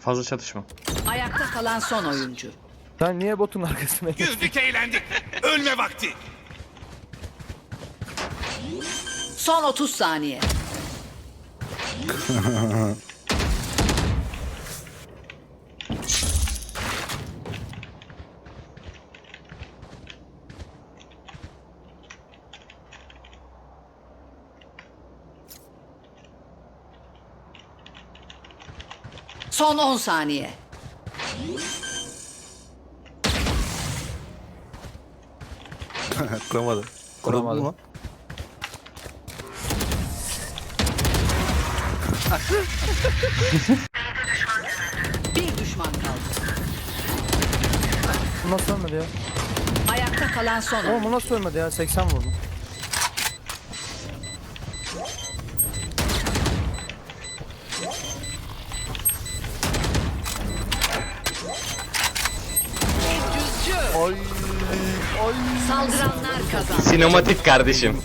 Fazla çatışma. Ayakta kalan son oyuncu. Sen niye botun arkasına? Güldük eğlendik. Ölme vakti. Son 30 saniye. Son 10 saniye. Kuramadı. Kuramadı. mu? Bir düşman kaldı. Bu nasıl ölmedi ya? Ayakta kalan son Oğlum oyuncu. bu nasıl ölmedi ya? 80 vurdum. Ay. Ay. Saldıranlar kazandı. Sinematik kardeşim.